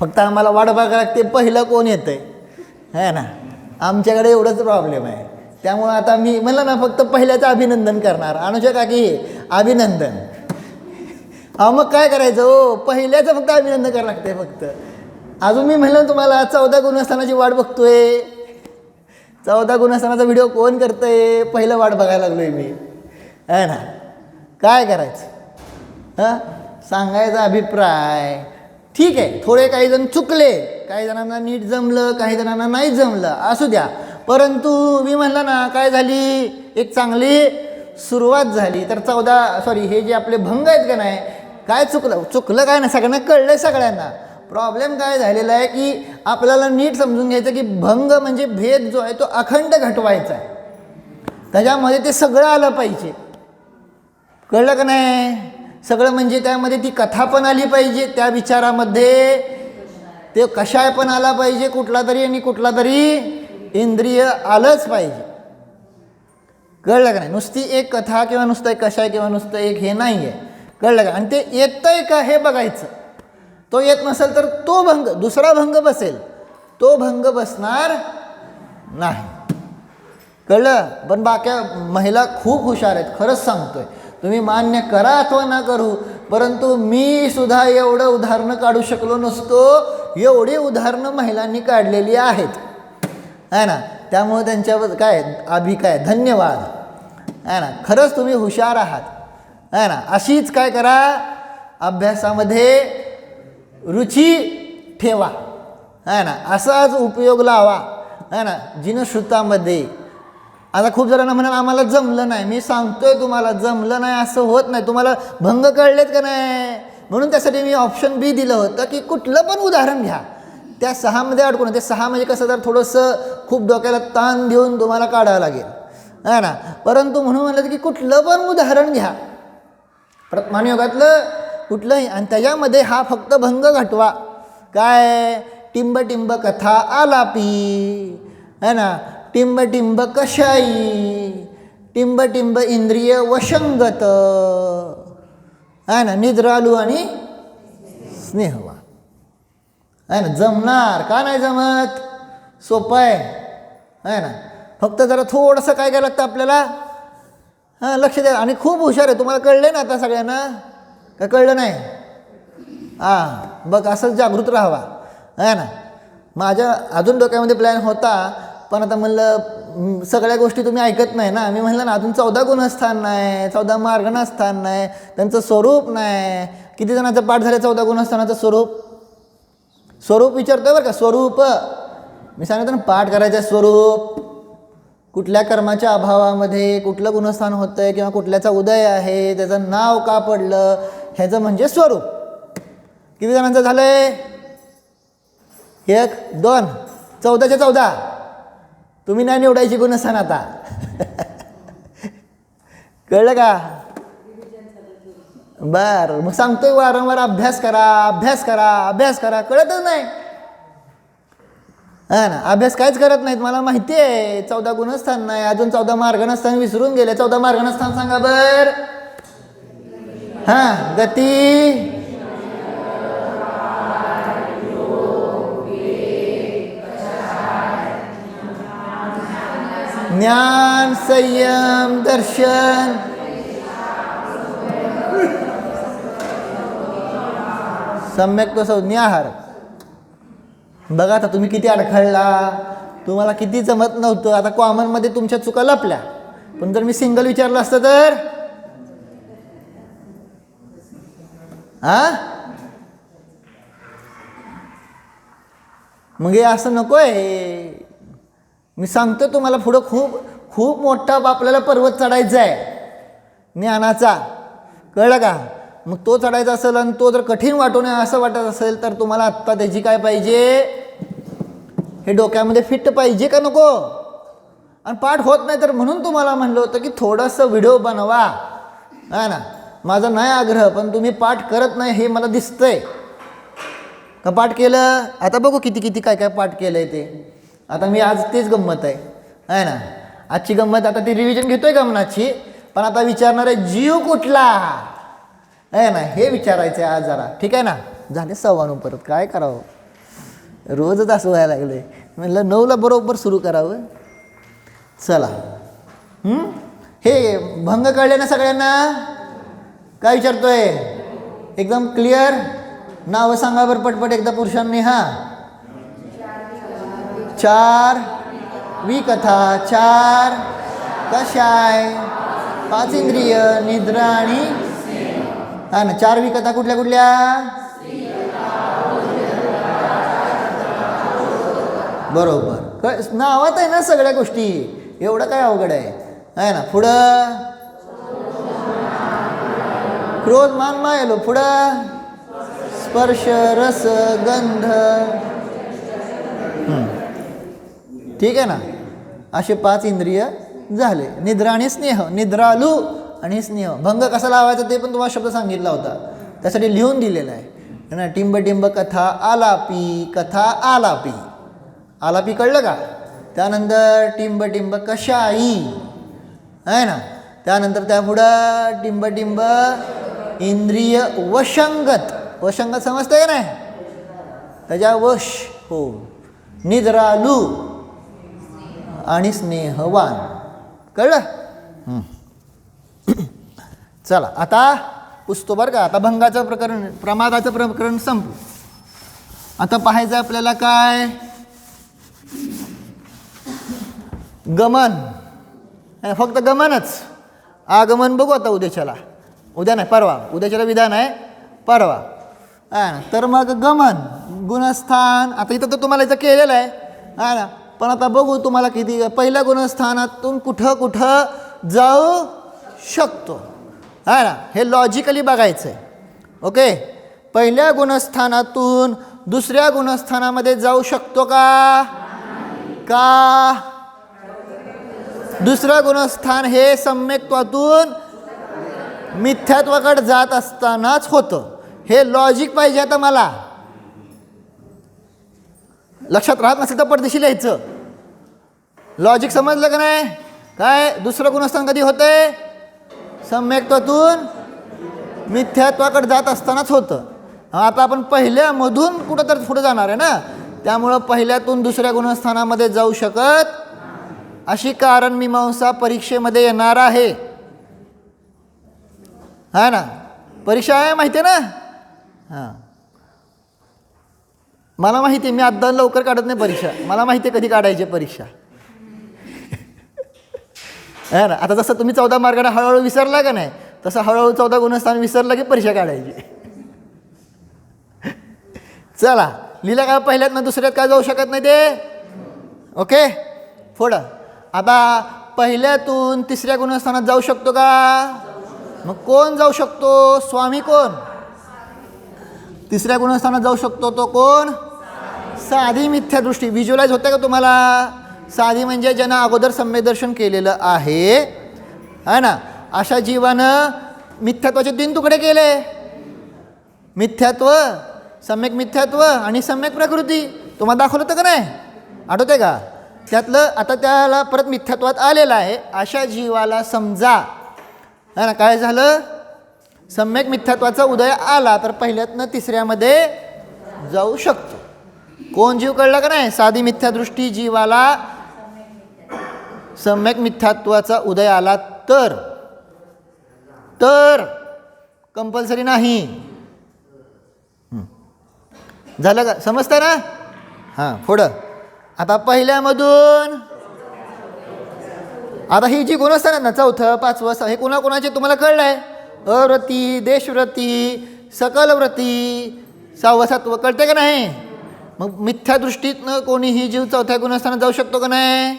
फक्त आम्हाला वाट बघायला लागते पहिलं कोण येतं आहे है ना? आमच्याकडे एवढंच प्रॉब्लेम आहे. त्यामुळं आता मी म्हणलं ना फक्त पहिल्याचं अभिनंदन करणार. अनुषा काकी अभिनंदन. अहो मग काय करायचं हो? पहिल्याचं फक्त अभिनंदन करावं लागते फक्त. अजून मी म्हणलं ना तुम्हाला चौदा गुणस्थानाची वाट बघतोय. चौदा गुणस्थानाचा व्हिडिओ कोण करतंय? पहिलं वाट बघायला लागलोय मी. है ना? काय करायचं? हां? सांगायचा अभिप्राय. ठीक आहे थोडे काही जण चुकले काही जणांना नीट जमलं काही जणांना नाही जमलं असू द्या. परंतु मी म्हणलं ना काय झाली? एक चांगली सुरुवात झाली. तर चौदा सॉरी हे जे आपले भंग आहेत का नाही काय चुकलं? चुकलं काय नाही सगळ्यांना कळलं सगळ्यांना. प्रॉब्लेम काय झालेला आहे की आपल्याला नीट समजून घ्यायचं की भंग म्हणजे भेद जो आहे तो अखंड घटवायचा आहे. त्याच्यामध्ये ते सगळं आलं पाहिजे. कळलं का नाही? सगळं म्हणजे त्यामध्ये ती कथा पण आली पाहिजे त्या विचारामध्ये ते कशाय पण आला पाहिजे कुठला तरी आणि कुठला तरी इंद्रिय आलंच पाहिजे. कळलं का नाही? नुसती एक कथा किंवा नुसतं एक कशाय किंवा नुसतं एक हे नाही आहे कळलं का? आणि ते येतंय का हे बघायचं. तो येत नसेल तर तो भंग दुसरा भंग बसेल. तो भंग बसणार नाही. कळलं? पण बाक्या महिला खूप हुशार आहेत खरंच सांगतोय. तुम्ही मान्य करा अथवा ना करू परंतु मी सुद्धा एवढं उदाहरणं काढू शकलो नसतो एवढी उदाहरणं महिलांनी काढलेली आहेत. आहे ना? त्यामुळे त्यांच्यावर काय अभि काय धन्यवाद. आहे ना? खरंच तुम्ही हुशार आहात. आहे ना? अशीच काय करा अभ्यासामध्ये रुची ठेवा. आहे ना? असाच उपयोग लावा. आहे ना? जिनश्रुतामध्ये आता खूप जणांना म्हणाल आम्हाला जमलं नाही. मी सांगतोय तुम्हाला जमलं नाही असं होत नाही. तुम्हाला भंग कळलेत का नाही? म्हणून त्यासाठी मी ऑप्शन बी दिलं होतं की कुठलं पण उदाहरण घ्या. त्या सहामध्ये अडकून ते सहा म्हणजे कसं तर थोडंसं खूप डोक्याला ताण देऊन तुम्हाला काढावं लागेल. है ना? परंतु म्हणून म्हणलं की कुठलं पण उदाहरण घ्या. प्रतमानयोगातलं कुठलंही आणि त्याच्यामध्ये हा फक्त भंग घटवा. काय? टिंब टिंब कथा आलापी. है ना? टिंब टिंब कशाई? टिंब टिंब इंद्रिय वशंगत. आहे ना निद्रालू आणि स्नेहवा आहे ना जमणार. का नाही जमत? सोपं आहे. आहे ना? फक्त जरा थोडंसं काय काय लागतं आपल्याला? हां लक्ष द्या. आणि खूप हुशार आहे. तुम्हाला कळलं ना आता सगळ्यांना? का कळलं नाही? हां बघ असंच जागृत राहावा. आहे ना? माझ्या अजून डोक्यामध्ये प्लॅन होता पण आता म्हणलं सगळ्या गोष्टी तुम्ही ऐकत नाही ना. मी म्हणलं ना अजून चौदा गुणस्थान नाही चौदा मार्ग स्थान नाही त्यांचं स्वरूप नाही. किती जणांचं पाठ झालं चौदा गुणस्थानाचं स्वरूप? स्वरूप विचारतोय बरं का स्वरूप. मी सांगितलं ना पाठ करायचं स्वरूप. कुठल्या कर्माच्या अभावामध्ये कुठलं गुणस्थान होतं आहे किंवा कुठल्याचा उदय आहे त्याचं नाव का पडलं ह्याचं म्हणजे स्वरूप. किती जणांचं झालं आहे एक दोन. चौदाच्या चौदा. तुम्ही नाही निवडायची गुणस्थान आता. कळलं का? बर मग सांगतोय वारंवार अभ्यास करा अभ्यास करा अभ्यास करा. कळतच नाही. हा ना अभ्यास काहीच करत नाहीत मला माहिती आहे. चौदा गुणस्थान नाही अजून चौदा मार्गणस्थान विसरून गेले. चौदा मार्गणस्थान सांगा बर. हा गती. ज्ञान संयम दर्शन. सम्यक तो संज्ञा बघा आता तुम्ही किती अडखळला. तुम्हाला किती जमत नव्हतं. आता कॉमनमध्ये तुमच्या चुका लपल्या. पण जर मी सिंगल विचारलं असतं तर? हा मग हे असं नको आहे मी सांगतो तुम्हाला पुढं खूप खूप मोठा आपल्याला पर्वत चढायचा आहे. ज्ञानाचा. कळलं का? मग तो चढायचा असेल आणि तो जर कठीण वाटू नये असं वाटत असेल तर तुम्हाला आत्ता त्याची काय पाहिजे? हे डोक्यामध्ये फिट पाहिजे का नको? आणि पाठ होत नाही तर म्हणून तुम्हाला म्हणलं होतं की थोडंसं व्हिडिओ बनवा. है ना? माझा नाही आग्रह पण तुम्ही पाठ करत नाही हे मला दिसतंय. का पाठ केलं? आता बघू किती किती काय काय पाठ केलं आहे ते. आता मी आज तेच गंमत आहे. आहे ना? आजची गंमत आता ती रिव्हिजन घेतोय गमनाची पण आता विचारणार आहे जीव कुठला? आहे ना? हे विचारायचं आहे आज जरा. ठीक आहे ना? झाले सव्वानू परत. काय करावं? रोजच असं व्हायला लागलं आहे म्हणलं नऊला बरोबर सुरू करावं. चला. हे? भंग कळले ना सगळ्यांना? काय विचारतोय? एकदम क्लिअर नावं सांगा बरं पटपट एकदा पुरुषांनी हां. चार. विकथा चार. कशाय? पाच इंद्रिय निद्रा आणि हा ना चार विकथा कुठल्या कुठल्या? बरोबर. क नावात आहे ना सगळ्या गोष्टी. एवढं काय अवघड आहे? आहे ना पुढं? क्रोध मान मायलो पुढं? स्पर्श रस गंध. ठीक आहे ना? असे पाच इंद्रिय झाले. निद्रा आणि स्नेह. निद्रालू आणि स्नेह. भंग कसा लावायचा ते पण तुम्हाला शब्द सांगितला होता. त्यासाठी लिहून दिलेला आहे. ना? टिंब टिंब कथा आलापी कथा आलापी. आलापी कळलं का? त्यानंतर टिंब टिंब कशाई. आहे ना? त्यानंतर त्यापुढं टिंब टिंब इंद्रिय वशंगत. वशंगत समजतं का नाही? त्याच्या वश हो. निद्रालू. आणि स्नेहवान. कळलं? चला आता पुसतो बरं का. आता भंगाचं प्रकरण प्रमादाचं प्रकरण संपू. आता पाहायचं आपल्याला काय? गमन. हे फक्त गमनच. आगमन बघू आता उद्याच्याला. उद्या नाही परवा. उद्याच्याला विधान आहे परवा. हां तर मग गमन गुणस्थान. आता इथं तर तुम्हाला इथं केलेलं आहे. हा ना. पण आता बघू तुम्हाला किती पहिल्या गुणस्थानातून कुठं कुठं जाऊ शकतो. हा ना? हे लॉजिकली बघायचं आहे ओके पहिल्या गुणस्थानातून दुसऱ्या गुणस्थानामध्ये जाऊ शकतो का? का? दुसरं गुणस्थान हे सम्यक्त्वातून मिथ्यात्वाकडे जात असतानाच होतं. हे लॉजिक पाहिजे आता मला. लक्षात राहत नसेल तर पडदेशी लिहायचं. लॉजिक समजलं का नाही? काय? दुसरं गुणस्थान कधी होतंय? सम्यक्त्वातून मिथ्यात्वाकडे जात असतानाच होतं. आता आपण पहिल्यामधून कुठं तर पुढे जाणार आहे ना? त्यामुळं पहिल्यातून दुसऱ्या गुणस्थानामध्ये जाऊ शकत अशी कारण मीमांसा परीक्षेमध्ये येणार आहे. हा ना? परीक्षा आहे माहिती आहे ना? हां. मला माहिती आहे मी आत्ता लवकर काढत नाही परीक्षा. मला माहिती आहे कधी काढायची परीक्षा. है ना? आता जसं तुम्ही चौदा मार्गाने हळूहळू विसरला का नाही तसं हळूहळू चौदा गुणस्थान विसरलं की परीक्षा काढायची. चला लिहिलं का पहिल्यात दुसऱ्यात काय जाऊ शकत नाही ते? ओके? पुढं आता पहिल्यातून तिसऱ्या गुणस्थानात जाऊ शकतो का? मग कोण जाऊ शकतो? स्वामी कोण? तिसऱ्या गुणस्थानात जाऊ शकतो तो कोण? साधी मिथ्या दृष्टी. व्हिज्युअलाइज होते का तुम्हाला? साधी म्हणजे ज्यानं अगोदर सम्यदर्शन केलेलं आहे है ना? अशा जीवानं मिथ्यात्वाचे तीन तुकडे केले. मिथ्यात्व सम्यक मिथ्यात्व आणि सम्यक प्रकृती. तुम्हाला दाखवलं होतं का नाही? आठवते का? त्यातलं आता त्याला परत मिथ्यात्वात आलेलं आहे. अशा जीवाला समजा है ना? काय झालं? सम्यक मिथ्यात्वाचा उदय आला तर पहिल्यातनं तिसऱ्यामध्ये जाऊ शकतो. कोण जीव कळला का नाही? साधी मिथ्यादृष्टी जीवाला सम्यक मिथ्यात्वाचा उदय आला तर. तर कंपल्सरी नाही. झालं का? समजतं ना? हां पुढं. आता पहिल्यामधून आता ही जी गुण असतात ना चौथं पाचवं हे कोणाकोणाचे? तुम्हाला कळलं आहे अव्रती देशव्रती सकलव्रती. सहावं कळते का नाही? मग मिथ्या दृष्टीतनं कोणीही जीव चौथ्या गुणस्थानात जाऊ शकतो का नाही?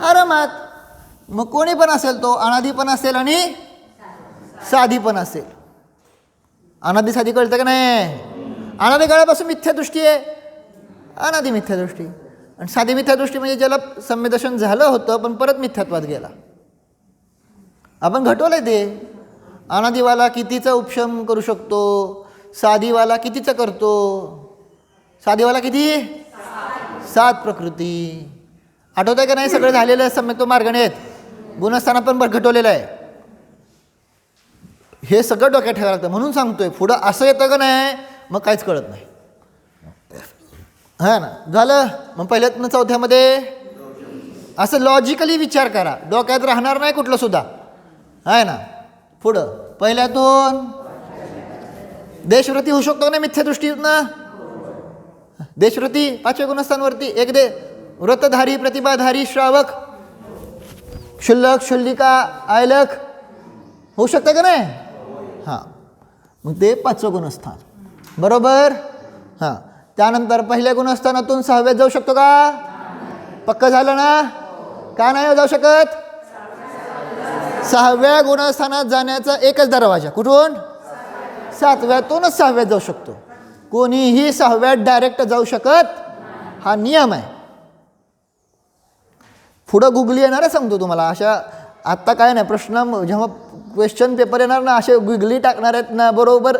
आरामात. मग कोणी पण असेल तो अनाधी पण असेल आणि साधी पण असेल. अनादी साधी कळतं का नाही? अनादी काळापासून मिथ्यादृष्टी आहे. अनादी मिथ्यादृष्टी आणि साधी मिथ्यादृष्टी म्हणजे ज्याला संवेदर्शन झालं होतं पण परत मिथ्यात्वात गेला. आपण घटवलं ते. अनादिवाला कितीचा उपशम करू शकतो? साधीवाला कितीचा करतो? साधीवाला किती? सात प्रकृती. आठवत आहे का नाही? सगळं झालेलं सम्यक तो मार्गाने आहेत. गुणस्थानात पण भरघटवलेलं आहे. हे सगळं डोक्यात ठेवायला लागतं. म्हणून सांगतोय पुढं असं येतं का नाही मग काहीच कळत नाही. हां ना? झालं? मग पहिल्यातनं चौथ्यामध्ये? असं लॉजिकली विचार करा. डोक्यात राहणार नाही कुठलं सुद्धा. आहे ना? पुढं. पहिल्यातून. देशवृत्ती होऊ शकतो ना मिथ्यादृष्टीतनं? देशवृत्ती पाचव्या गुणस्थांवरती एक दे. व्रतधारी प्रतिभाधारी श्रावक. शुल्लक शुल्लिका आयलक. होऊ शकतं का नाही? हां. मग ते पाचवं गुणस्थान. बरोबर? हां. त्यानंतर पहिल्या गुणस्थानातून सहाव्यात जाऊ शकतो का? पक्क झालं ना? का नाही हो जाऊ शकत? सहाव्या गुणस्थानात जाण्याचा एकच दरवाजा. कुठून? सातव्यातूनच सहाव्यात जाऊ शकतो. कोणीही सहाव्यात डायरेक्ट जाऊ शकत हा नियम आहे. पुढं गुगली येणार आहे सांगतो तुम्हाला. अशा आत्ता काय नाही प्रश्न जेव्हा क्वेश्चन पेपर येणार ना असे गुगली टाकणार आहेत ना बरोबर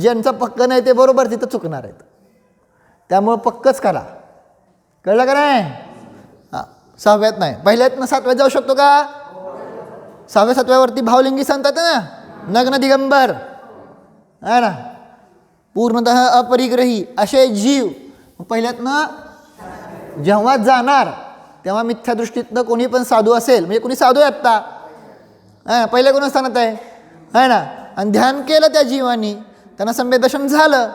ज्यांचं पक्क नाही ते बरोबर तिथं चुकणार आहेत. त्यामुळं पक्कच करा. कळलं का नाही? हां सहाव्यात नाही. पहिल्यात सातव्यात जाऊ शकतो का? सहाव्या सातव्यावरती भावलिंगी सांगतात ना? नग्न दिगंबर. आहे ना? पूर्णत अपरिग्रही असे जीव. पहिल्यातनं जेव्हा जाणार तेव्हा मिथ्या दृष्टीतनं कोणी पण साधू असेल म्हणजे कोणी साधू आहे आत्ता. हां ना? पहिल्या कोण स्थानात आहे? आहे ना? आणि ध्यान केलं त्या जीवानी त्यांना संवेदशन झालं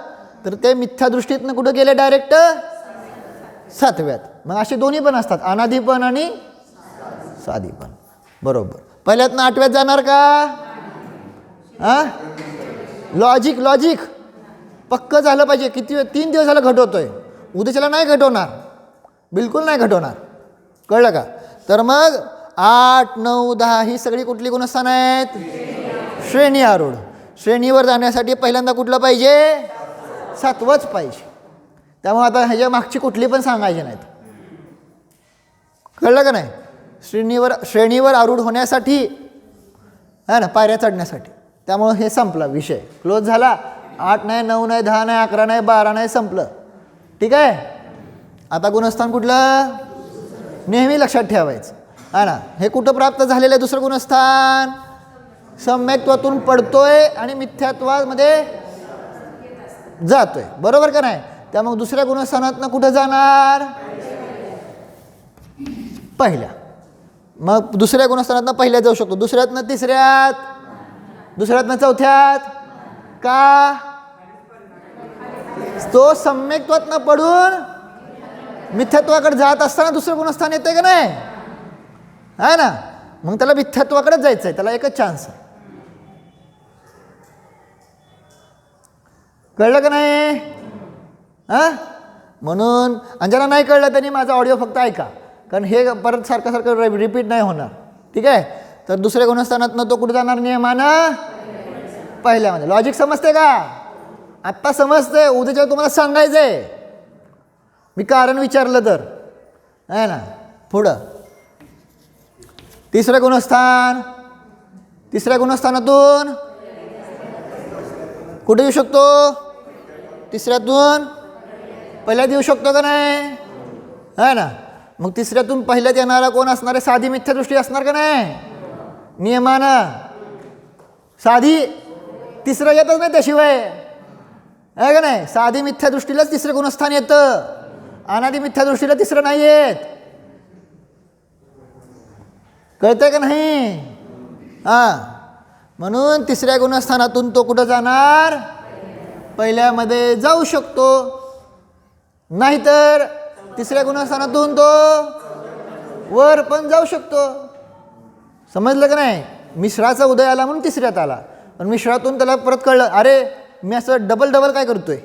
तर ते मिथ्या दृष्टीतनं कुठं गेले डायरेक्ट सातव्यात. मग असे दोन्ही पण असतात अनाधीपण आणि साधीपण बरोबर. पहिल्यातनं आठव्यात जाणार का? हां? लॉजिक लॉजिक पक्क झालं पाहिजे. किती तीन दिवस झालं घटवतोय. उद्याच्याला नाही घटवणार. बिलकुल नाही घटवणार. कळलं का? तर मग आठ नऊ दहा ही सगळी कुठली गुणस्थान आहेत? श्रेणी आरूढ. श्रेणीवर जाण्यासाठी पहिल्यांदा कुठलं पाहिजे? सातवंच पाहिजे. त्यामुळे आता ह्याच्या मागची कुठली पण सांगायची नाहीत. कळलं का नाही? श्रेणीवर श्रेणीवर आरूढ होण्यासाठी है ना पायऱ्या चढण्यासाठी. त्यामुळं हे संपला विषय. क्लोज झाला. आठ नाही नऊ नाही दहा नाही अकरा नाही बारा नाही संपलं. ठीक आहे? आता गुणस्थान कुठलं? नेहमी लक्षात ठेवायचं. है ना? हे कुठं प्राप्त झालेलं आहे दुसरं गुणस्थान? सम्यक्त्वातून पडतोय आणि मिथ्यात्वामध्ये जातोय. बरोबर का नाही? त्यामुळे दुसऱ्या गुणस्थानातनं कुठं जाणार? पहिल्या. मग दुसऱ्या गुणस्थानातनं पहिल्यात जाऊ शकतो. दुसऱ्यातनं तिसऱ्यात. दुसऱ्यातनं चौथ्यात. का? तो सम्यक्त्वातनं पडून मिथ्यत्वाकडे जात असताना दुसरं गुणस्थान येतंय का नाही? आहे ना? मग त्याला मिथ्यत्वाकडेच जायचं आहे त्याला एकच चान्स आहे. कळलं का नाही? हां? म्हणून आणि ज्याला नाही कळलं त्यांनी माझा ऑडिओ फक्त ऐका. कारण हे परत सारखं सारखं रिपीट नाही होणार. ठीक आहे? तर दुसऱ्या गुणस्थानातनं तो कुठे जाणार नियमानं पहिल्यामध्ये लॉजिक समजते का? आत्ता समजते उद्याच्या तुम्हाला सांगायचं आहे मी कारण विचारलं तर. आहे ना? पुढं. तिसरं गुणस्थान. तिसऱ्या गुणस्थानातून कुठे येऊ शकतो? तिसऱ्यातून. पहिल्यात येऊ शकतो का नाही? आहे ना? मग तिसऱ्यातून पहिल्यात येणारा कोण असणार आहे? साधी मिथ्यादृष्टी असणार का नाही? नियमानं. साधी तिसरं येतच नाही त्याशिवाय. आहे का नाही? साधी मिथ्या दृष्टीलाच तिसरं गुणस्थान येतं. अनादी मिथ्या दृष्टीला तिसरं नाही येत. कळतंय का नाही? हां. म्हणून तिसऱ्या गुणस्थानातून तो कुठं जाणार? पहिल्यामध्ये जाऊ शकतो. नाहीतर तिसऱ्या गुणस्थानातून तो वर पण जाऊ शकतो. समजलं का नाही? मिश्राचा उदय आला म्हणून तिसऱ्यात आला. पण मिश्रातून त्याला परत कळलं अरे मी असं डबल डबल काय करतोय?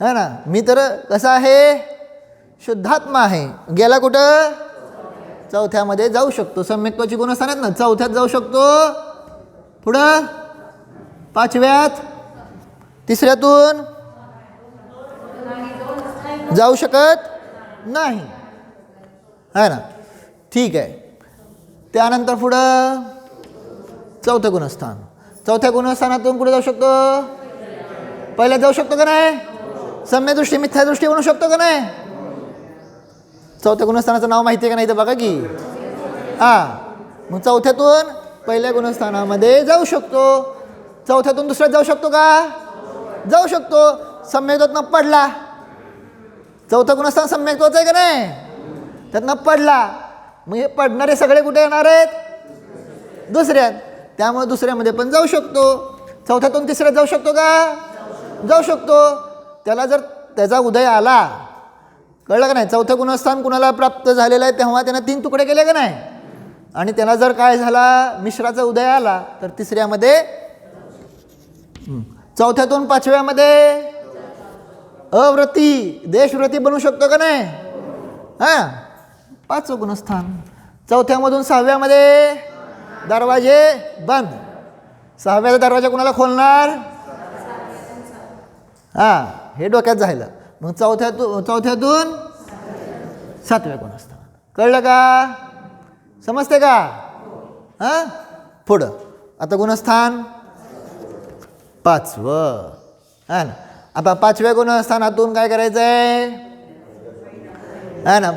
है ना? मी तर कसं आहे? शुद्धात्मा आहे. गेला कुठं? चौथ्यामध्ये जाऊ शकतो. सम्यक्त्वाची गुणस्थान आहेत ना? चौथ्यात जाऊ शकतो. पुढं? पाचव्यात? तिसऱ्यातून? जाऊ शकत? नाही. आहे ना? ठीक आहे. त्यानंतर पुढं चौथं गुणस्थान. चौथ्या गुणस्थानातून कुठे जाऊ शकतो? पहिल्या जाऊ शकतो का नाही? सम्यदृष्टी मिथ्यादृष्टी म्हणू शकतो का नाही? चौथ्या गुणस्थानाचं नाव माहिती आहे का नाही तर बघा की? हां. मग चौथ्यातून पहिल्या गुणस्थानामध्ये जाऊ शकतो. चौथ्यातून दुसऱ्यात जाऊ शकतो का? जाऊ शकतो. सम्यकत्न पडला. चौथा गुणस्थान सम्यक्त्वाचं आहे का नाही? त्यांना पडला. मग हे पडणारे सगळे कुठे येणार आहेत? दुसऱ्यात. त्यामुळे दुसऱ्यामध्ये पण जाऊ शकतो. चौथ्यातून तिसऱ्यात जाऊ शकतो का? जाऊ शकतो. त्याला जर त्याचा उदय आला कळलं का नाही? चौथं गुणस्थान कुणाला प्राप्त झालेलं आहे तेव्हा त्यानं तीन तुकडे केले का नाही? आणि त्याला जर काय झाला मिश्राचा उदय आला तर तिसऱ्यामध्ये चौथ्यातून पाचव्यामध्ये अव्रती देशव्रती बनू शकतो का नाही? हां? पाचवं गुणस्थान. चौथ्यामधून सहाव्यामध्ये दरवाजे बंद. सहाव्याचा दरवाजा कोणाला खोलणार? हां हे डोक्यात झालं. मग चौथ्यातून चौथ्यातून सातव्या गुणस्थान. कळलं का? समजते का? हां? पुढं. आता गुणस्थान पाचवं. हा ना. आता पाचव्या गुणस्थानातून काय करायचं आहे हा ना?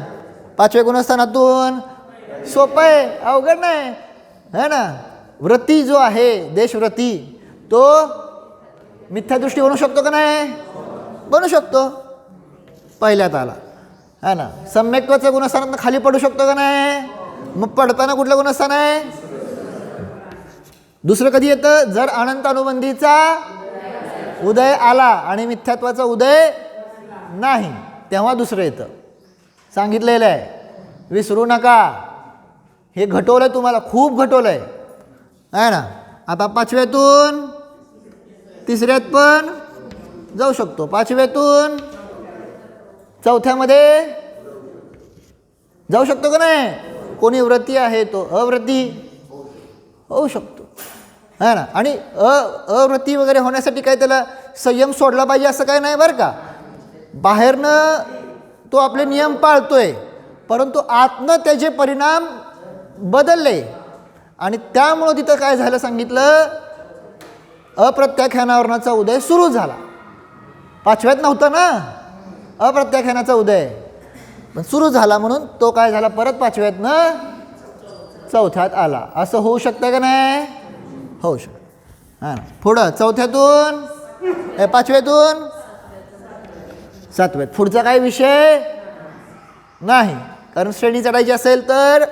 पाचव्या गुणस्थानातून सोपं आहे अवघड नाही. है ना? व्रती जो आहे देशव्रती तो मिथ्यादृष्टी बनू शकतो का नाही? बनू शकतो. पहिल्यात आला. है ना? सम्यक्त्वाच्या गुणस्थानात खाली पडू शकतो का नाही? मग पडताना कुठलं गुणस्थान आहे? दुसरं कधी येतं? जर अनंत अनुबंधीचा उदय आला आणि मिथ्यात्वाचा उदय नाही. तेव्हा दुसरं येतं. सांगितलेलं आहे. विसरू नका. हे घटवलं आहे तुम्हाला. खूप घटवलं आहे आहे ना? आता पाचव्यातून तिसऱ्यात पण जाऊ शकतो. पाचव्यातून चौथ्यामध्ये जाऊ शकतो का नाही? कोणी व्रती आहे तो? अव्रती होऊ शकतो. है ना. आणि अ अवृत्ती वगैरे होण्यासाठी काय त्याला संयम सोडला पाहिजे असं काय नाही बरं का? बाहेरनं तो आपले नियम पाळतोय परंतु आतनं त्याचे परिणाम बदलले. आणि त्यामुळं तिथं काय झालं सांगितलं? अप्रत्याख्यानावरणाचा उदय सुरू झाला. पाचव्यात नव्हता ना? अप्रत्याख्यानाचा उदय. पण सुरू झाला म्हणून तो काय झाला? परत पाचव्यातनं चौथ्यात आला. असं होऊ शकतं का नाही? होऊ शकतं हां पुढं चौथ्यातून पाचव्यातून सातव्यात. पुढचा काय विषय नाही. कारण श्रेणी चढायची असेल तर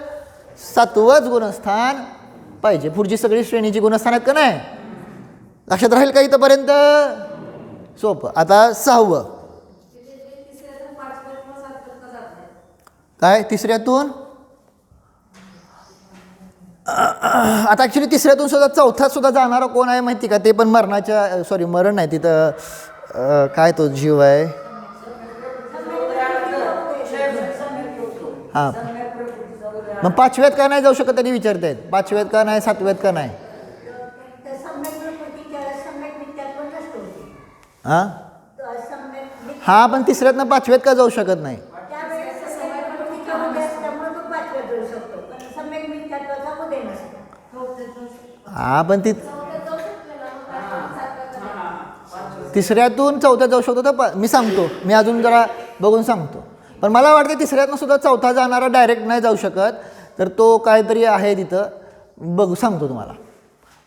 सातवंच गुणस्थान पाहिजे. पुढची सगळी श्रेणीची गुणस्थान आहेत का नाही? लक्षात राहील का इथंपर्यंत? सोपं. आता सहावं. काय? तिसऱ्यातून? आता ॲक्च्युली तिसऱ्यातून सुद्धा चौथ्यात सुद्धा जाणारा कोण आहे माहिती का? ते पण मरणाच्या सॉरी मरण नाही तिथं. काय तो जीव आहे? हां. मग पाचव्यात का नाही जाऊ शकत त्यांनी विचारतायत? पाचव्यात का नाही सातव्यात का नाही? हां? हां पण तिसऱ्यातनं पाचव्यात का जाऊ शकत नाही त्यावेळेस सम्यक प्रकृतीचा उदय असल्यामुळे तो पाचव्यात जाऊ शकतो पण सम्यक मिथ्यात्वाचा उदय नसतो हां पण ती तिसऱ्यातून चौथ्यात जाऊ शकतो तर प मी सांगतो. मी अजून जरा बघून सांगतो. पण मला वाटतं तिसऱ्यातनं सुद्धा चौथा जाणारा डायरेक्ट नाही जाऊ शकत. तर तो काहीतरी आहे तिथं. बघू सांगतो तुम्हाला.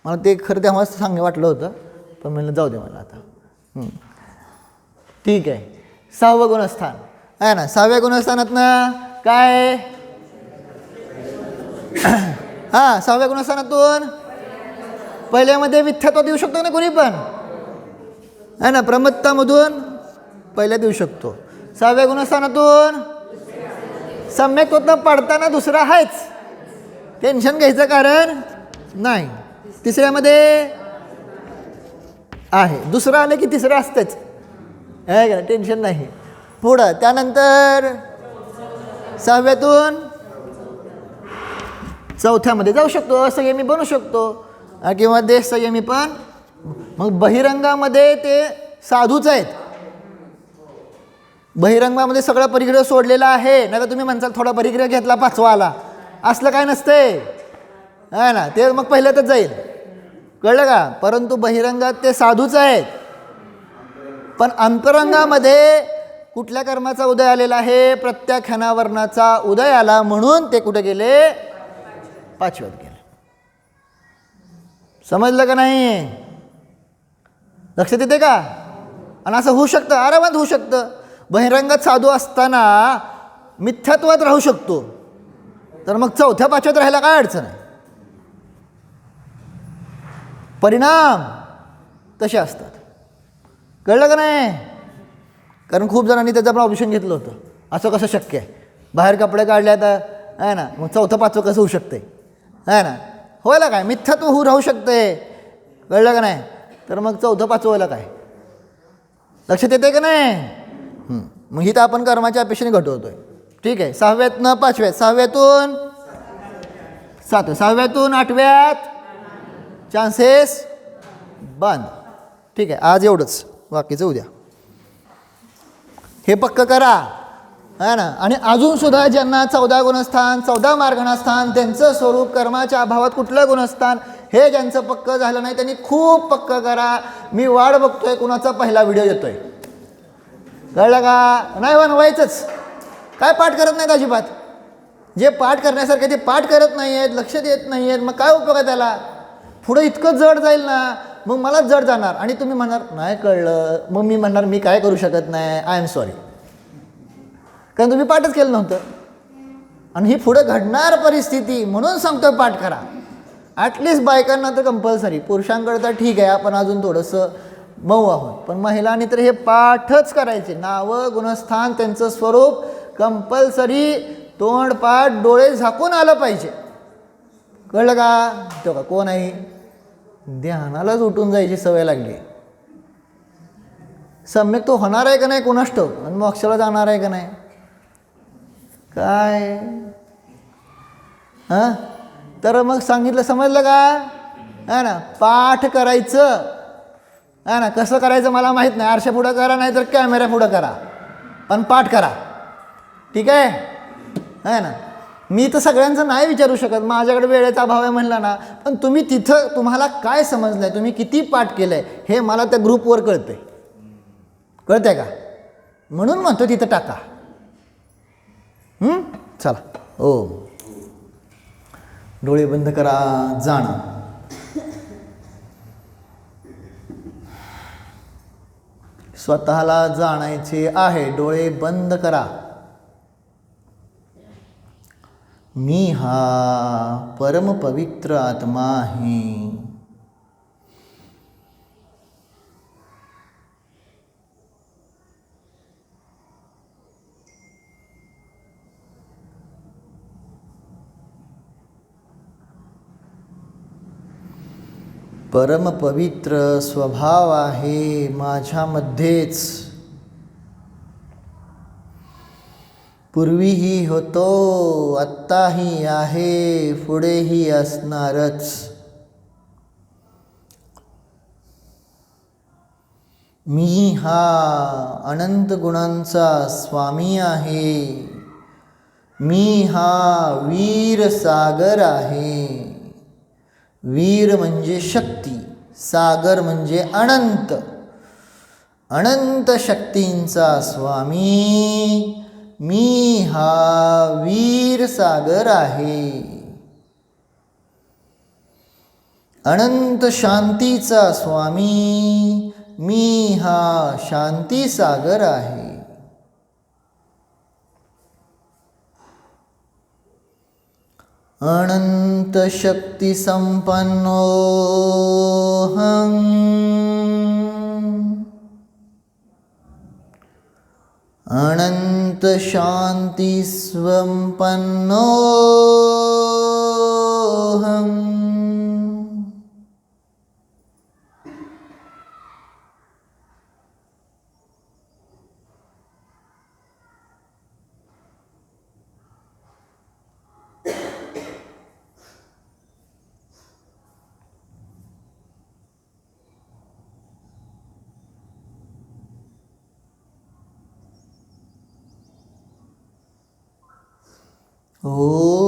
मला ते खरं तेव्हा सांग वाटलं होतं. पण म्हणलं जाऊ दे मला आता. ठीक आहे. सहावं गुणस्थान. आहे ना? सहाव्या गुणस्थानातनं काय? हां सहाव्या गुणस्थानातून पहिल्यामध्ये मिथ्यात्व देऊ शकतो ना कोणी पण? आहे ना प्रमत्तामधून पहिल्या देऊ शकतो. सहाव्या गुणस्थानातून सम्यक्त्वातनं पडताना दुसरा आहेच टेन्शन घ्यायचं कारण नाही. तिसऱ्यामध्ये आहे. दुसरं आलं की तिसरं असतंच. आहे का टेन्शन नाही. पुढं त्यानंतर सहाव्यातून चौथ्यामध्ये जाऊ शकतो. असंयमी बनू शकतो. किंवा देश संयमी पण. मग बहिरंगामध्ये ते साधूच आहेत. बहिरंगामध्ये सगळं परिग्रह सोडलेला आहे. नाही तर तुम्ही म्हणसाल थोडा परिग्रह घेतला पाचवा आला असलं काय नसते. आहे ना? ते मग पहिल्यातच जाईल. कळलं का? परंतु बहिरंगात ते साधूच आहेत. पण अंतरंगामध्ये कुठल्या कर्माचा उदय आलेला आहे? प्रत्याख्यानावरणाचा उदय आला म्हणून ते कुठे गेले? पाचव्यात गेले. समजलं का नाही? लक्षात येते का? आणि असं होऊ शकतं आरामात होऊ शकतं. बहिरंगात साधू असताना मिथ्यात्वात राहू शकतो. तर मग चौथ्या पाचव्यात राहायला काय अडचण आहे? परिणाम तसे असतात. कळलं का नाही? कारण खूप जणांनी त्याचं पण ऑप्शन घेतलं होतं. असं कसं शक्य आहे? बाहेर कपडे काढले आता आहे ना? मग चौथं पाचवं कसं होऊ शकतं आहे ना? व्हायला काय? मिथ्यात्व होऊ राहू शकते. कळलं का नाही? तर मग चौथं पाचवं व्हायला काय? लक्षात येते का नाही? मग ही तर आपण कर्माच्या अपेक्षेने घटवतोय. ठीक आहे. सहाव्यात पाचव्यात. सहाव्यातून सात सहाव्यातून आठव्यात चान्सेस बंद ठीक आहे. आज एवढंच. बाकीचं उद्या. हे पक्क करा. है ना? आणि अजून सुद्धा ज्यांना चौदा गुणस्थान चौदा मार्गणस्थान त्यांचं स्वरूप कर्माच्या अभावात कुठलं गुणस्थान हे ज्यांचं पक्क झालं नाही त्यांनी खूप पक्क करा. मी वाट बघतोय कुणाचा पहिला व्हिडिओ येतोय. कळलं का? नाही हो, बनवायचंच काय पाठ करत नाहीत अजिबात? जे पाठ करण्यासारखे ते पाठ करत नाही आहेत लक्ष देत नाही आहेत मग काय उपयोग आहे त्याला? पुढं इतकं जड जाईल ना मग मलाच जड जाणार. आणि तुम्ही म्हणणार नाही कळलं. मग मी म्हणणार मी काय करू शकत नाही? आय एम सॉरी कारण तुम्ही पाठच केलं नव्हतं. आणि ही पुढं घडणार परिस्थिती म्हणून सांगतोय पाठ करा. ॲटलिस्ट बायकांना तर कंपल्सरी पुरुषांकडे तर ठीक आहे आपण अजून थोडंसं मऊ आहोत. पण महिलांनी तर हे पाठच करायचे. नावं गुणस्थान त्यांचं स्वरूप कंपल्सरी तोंडपाठ डोळे झाकून आलं पाहिजे. कळलं का? तो का कोण आहे? ध्यानालाच उठून जायची सवय लागली. सम्यक तो होणार आहे का नाही? कोणाष्ट ठाऊक? आणि मोक्षाला जाणार आहे का नाही? काय? हां? तर मग सांगितलं समजलं का? है ना पाठ करायचं. है ना कसं करायचं मला माहीत नाही. आरशा पुढं करा नाही तर कॅमेरा पुढं करा. पण पाठ करा. ठीक आहे? है ना. मी तर सगळ्यांचं नाही विचारू शकत. माझ्याकडे वेळेचा अभाव आहे म्हणला ना. पण तुम्ही तिथं तुम्हाला काय समजलं आहे तुम्ही किती पाठ केलं आहे हे मला त्या ग्रुपवर कळतं आहे कळतं आहे का? म्हणून म्हणतो तिथं टाका. चला. ओ. डोळे बंद करा जाणं. स्वतःला जाणायचे आहे डोळे बंद करा. मी हा परमपवित्र आत्मा आहे. परमपवित्र स्वभाव आहे माझ्यामध्येच. पूर्वीही होतो आत्ताही आहे पुढेही असणारच. मी हा अनंत गुणांचा स्वामी आहे. मी हा वीर सागर आहे. वीर म्हणजे शक्ती सागर म्हणजे अनंत. अनंत शक्तींचा स्वामी मी हा वीर सागर आहे. अनंत शांतीचा स्वामी मी हा शांती सागर आहे. अनन्तशक्तिसम्पन्नोऽहम् अनन्तशान्तिस्वम्पन्नोऽहम् अनंत